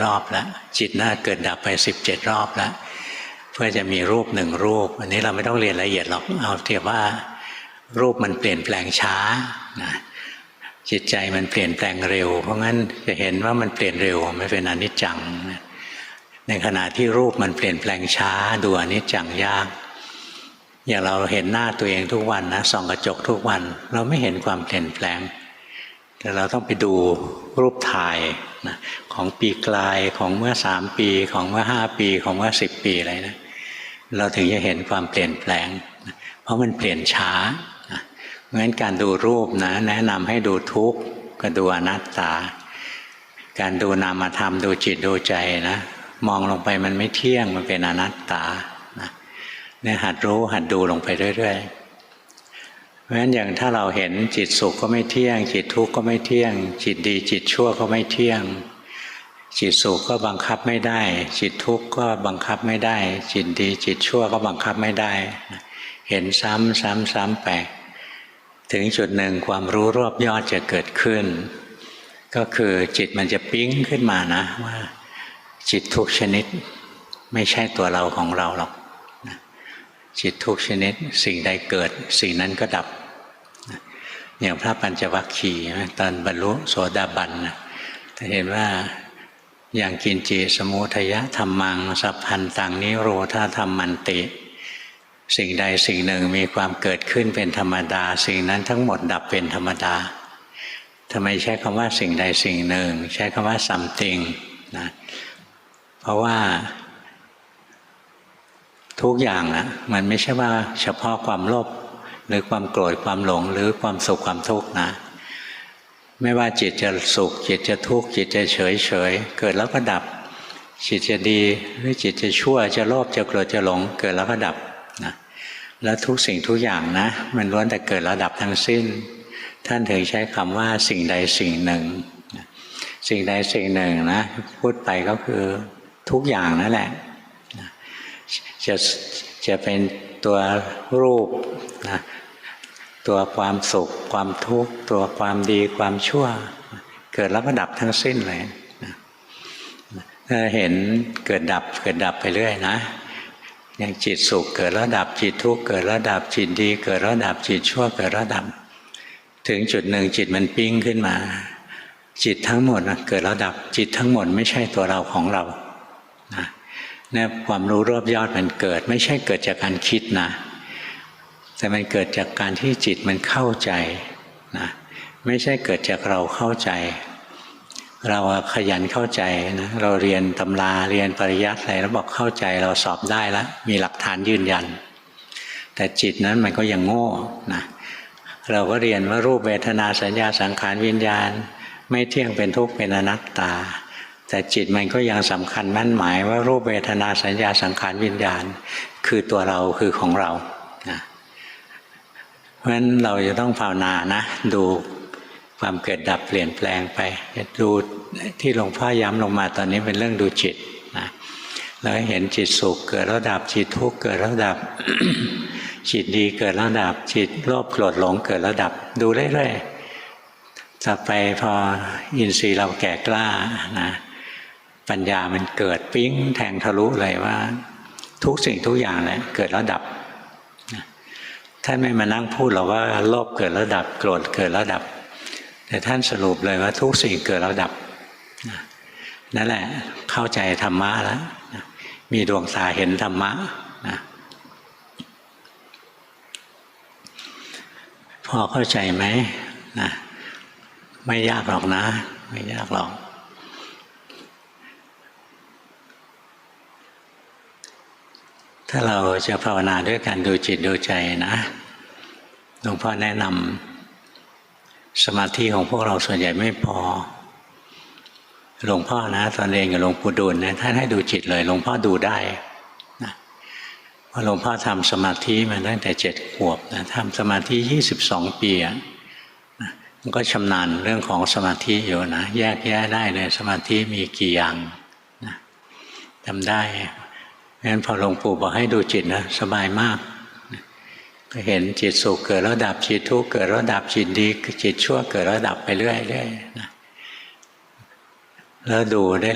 รอบแล้วจิตน่าเกิดดับไปสิบเจ็ดรอบแล้วเพื่อจะมีรูปหนึ่งรูป อันนี้เราไม่ต้องเรียนละเอียดหรอกเอาเทียบว่ารูปมันเปลี่ยนแปลงช้านะจิตใจมันเปลี่ยนแปลงเร็ว เพราะงั้นจะเห็นว่ามันเปลี่ยนเร็วไม่เป็นอนิจจัง ในขณะที่รูปมันเปลี่ยนแปลงช้าดูอนิจจังยาก อย่างเราเห็นหน้าตัวเองทุกวันนะส่องกระจกทุกวัน เราไม่เห็นความเปลี่ยนแปลง แต่เราต้องไปดูรูปถ่าย นะของปีกลายของเมื่อสามปีของเมื่อห้าปีของเมื่อสิบปีอะไรนะเราถึงจะเห็นความเปลี่ยนแปลงนะเพราะมันเปลี่ยนช้าเพราะฉะนั้นการดูรูปนะแนะนำให้ดูทุกข์กับดูอนัตตา การดูนามธรรมดูจิตดูใจนะมองลงไปมันไม่เที่ยงมันเป็นอนัตตานะเนี่ยหัดรู้หัดดูลงไปเรื่อย ๆ ราะฉะนั้นอย่างถ้าเราเห็นจิตสุขก็ไม่เที่ยง จิตทุกข์ก็ไม่เที่ยง จิตดีจิตชั่วก็ไม่เที่ยง จิตสุขก็บังคับไม่ได้ จิตทุกข์ก็บังคับไม่ได้ จิตดีจิตชั่วก็บังคับไม่ได้ เห็นซ้ำซ้ำซ้ำไปถึงจุดหนึ่งความรู้รอบยอดจะเกิดขึ้น ก็คือจิตมันจะปิ๊งขึ้นมานะว่า จิตทุกชนิดไม่ใช่ตัวเราของเราหรอกจิตทุกชนิดสิ่งใดเกิด สิ่งนั้นก็ดับ อย่างพระปัญจวัคคีย์ตอนบรรลุโสดาบันนะเห็นว่าอย่างกินจิสมุทยะธรรมังสัพพันตังนิโรธาธรรมมันติ สิ่งใดสิ่งหนึ่งมีความเกิดขึ้นเป็นธรรมดา สิ่งนั้นทั้งหมดดับเป็นธรรมดาทำไมใช้คำว่าสิ่งใดสิ่งหนึ่ง ใช้คำว่า something นะเพราะว่า ทุกอย่างนะมันไม่ใช่ว่าเฉพาะความโลภ หรือความโกรธความหลงหรือความสุขความทุกข์นะ ไม่ว่าจิตจะสุขจิตจะทุกข์จิตจะเฉยเฉยเกิดแล้วก็ดับ จิตจะดีหรือจิตจะชั่วจะโลภจะโกรธจะหลง เกิดแล้วก็ดับนะแล้วทุกสิ่งทุกอย่างนะ มันล้วนแต่เกิดแล้วดับทั้งสิ้น ท่านถึงใช้คำว่าสิ่งใดสิ่งหนึ่ง สิ่งใดสิ่งหนึ่งนะพูดไปก็คือทุกอย่างนั่นแหละจะจะเป็น ตัวรูปนะตัวความสุข ความทุกข์ ตัวความดีความชั่ว เกิดแล้วก็ดับทั้งสิ้นเลยนะถ้าเห็นเกิดดับเกิดดับไปเรื่อยนะอย่างจิตสุขเกิดแล้วดับจิตทุกข์เกิดแล้วดับจิตดี เกิดแล้วดับจิตชั่วเกิดแล้วดับ ถึงจุดหนึ่งจิตมันปิ้งขึ้นมา จิตทั้งหมดนะเกิดแล้วดับจิตทั้งหมดไม่ใช่ตัวเราของเรานะ เนี่ยความรู้รอบยอดมันเกิด ไม่ใช่เกิดจากการคิดนะ แต่มันเกิดจากการที่จิตมันเข้าใจนะไม่ใช่เกิดจากเราเข้าใจ เราขยันเข้าใจนะเราเรียนตำราเรียนปริยัติอะไรแล้วบอกเข้าใจเราสอบได้แล้วมีหลักฐานยืนยัน แต่จิตนั้นมันก็ยังโง่นะเราก็เรียนว่ารูปเวทนาสัญญาสังขารวิญญาณ ไม่เที่ยงเป็นทุกข์เป็นอนัตตา แต่จิตมันก็ยังสำคัญมั่นหมายว่ารูปเวทนาสัญญาสังขารวิญญาณ คือตัวเราคือของเรานะเพราะฉะนั้นเราจะต้องภาวนานะ ดูความเกิดดับเปลี่ยนแปลงไป ดูที่หลวงพ่อย้ำลงมาตอนนี้เป็นเรื่องดูจิตนะแล้วเห็นจิตสุขเกิดแล้วดับจิตทุกข์เกิดแล้วดับ จิตดีเกิดแล้วดับ จิตโลภโกรธหลงเกิดแล้วดับ ดูเรื่อยๆต่อไปพออินทรีย์เราแก่กล้านะ ปัญญามันเกิดปิ้งแทงทะลุเลยว่า ทุกสิ่งทุกอย่างเลยเกิดแล้วดับท่านไม่มานั่งพูดหรอกว่าโลภเกิดแล้วดับโกรธเกิดแล้วดับ แต่ท่านสรุปเลยว่าทุกสิ่งเกิดแล้วดับนั่นแหละเข้าใจธรรมะแล้วมีดวงตาเห็นธรรมะนะพอเข้าใจไหมนะไม่ยากหรอกนะ ไม่ยากหรอก ถ้าเราจะภาวนาด้วยการดูจิตดูใจนะหลวงพ่อแนะนำสมาธิของพวกเราส่วนใหญ่ไม่พอหลวงพ่อนะ ตอนเรียนกับหลวงปู่ดูลนะท่านให้ดูจิตเลยหลวงพ่อดูได้นะเพราะหลวงพ่อทำสมาธิมาตั้งแต่เจ็ดขวบนะทำสมาธิยี่สิบสองปีอะนะมันก็ชำนาญเรื่องของสมาธิอยู่นะแยกแยะได้เลยสมาธิมีกี่อย่างนะทำได้ งั้นพอหลวงปู่บอกให้ดูจิตนะสบายมากก็เห็นจิตสุขเกิดแล้วดับจิตทุกข์เกิดแล้วดับจิตดีจิตชั่วเกิดแล้วดับไปเรื่อยๆนะแล้วดูได้